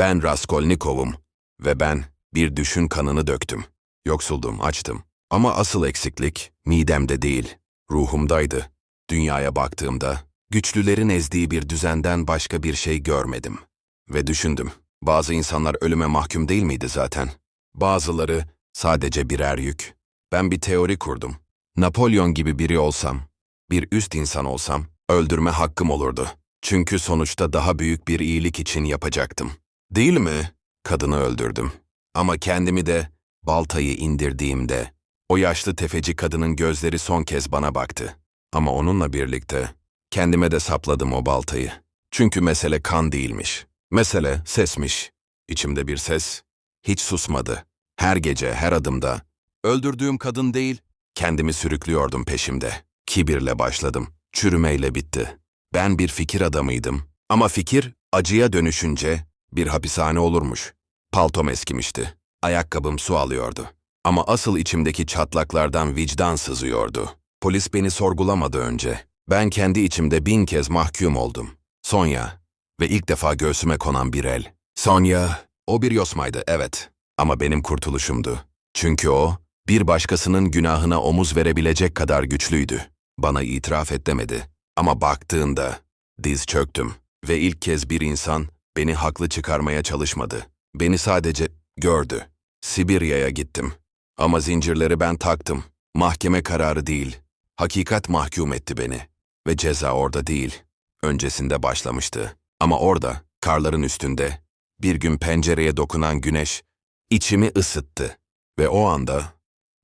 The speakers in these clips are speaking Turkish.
Ben Raskolnikov'um ve ben bir düşün kanını döktüm. Yoksuldum, açtım. Ama asıl eksiklik midemde değil, ruhumdaydı. Dünyaya baktığımda güçlülerin ezdiği bir düzenden başka bir şey görmedim. Ve düşündüm, bazı insanlar ölüme mahkum değil miydi zaten? Bazıları sadece birer yük. Ben bir teori kurdum. Napolyon gibi biri olsam, bir üst insan olsam, öldürme hakkım olurdu. Çünkü sonuçta daha büyük bir iyilik için yapacaktım. Değil mi? Kadını öldürdüm. Ama kendimi de baltayı indirdiğimde o yaşlı tefeci kadının gözleri son kez bana baktı. Ama onunla birlikte kendime de sapladım o baltayı. Çünkü mesele kan değilmiş. Mesele sesmiş. İçimde bir ses hiç susmadı. Her gece, her adımda. Öldürdüğüm kadın değil, kendimi sürüklüyordum peşimde. Kibirle başladım, çürümeyle bitti. Ben bir fikir adamıydım. Ama fikir acıya dönüşünce bir hapishane olurmuş. Paltom eskimişti. Ayakkabım su alıyordu. Ama asıl içimdeki çatlaklardan vicdan sızıyordu. Polis beni sorgulamadı önce. Ben kendi içimde bin kez mahkum oldum. Sonya ve ilk defa göğsüme konan bir el. Sonya, o bir yosmaydı evet. Ama benim kurtuluşumdu. Çünkü o, bir başkasının günahına omuz verebilecek kadar güçlüydü. Bana itiraf et demedi. Ama baktığında diz çöktüm ve ilk kez bir insan beni haklı çıkarmaya çalışmadı. Beni sadece gördü. Sibirya'ya gittim. Ama zincirleri ben taktım. Mahkeme kararı değil. Hakikat mahkum etti beni. Ve ceza orada değil. Öncesinde başlamıştı. Ama orada, karların üstünde, bir gün pencereye dokunan güneş içimi ısıttı. Ve o anda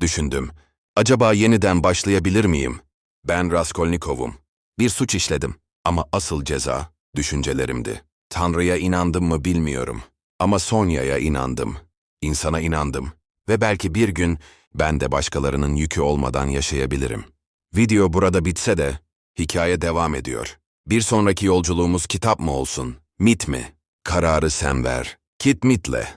düşündüm. Acaba yeniden başlayabilir miyim? Ben Raskolnikov'um. Bir suç işledim. Ama asıl ceza düşüncelerimdi. Tanrı'ya inandım mı bilmiyorum. Ama Sonya'ya inandım. İnsana inandım. Ve belki bir gün ben de başkalarının yükü olmadan yaşayabilirim. Video burada bitse de hikaye devam ediyor. Bir sonraki yolculuğumuz kitap mı olsun, mit mi? Kararı sen ver. Kit mitle.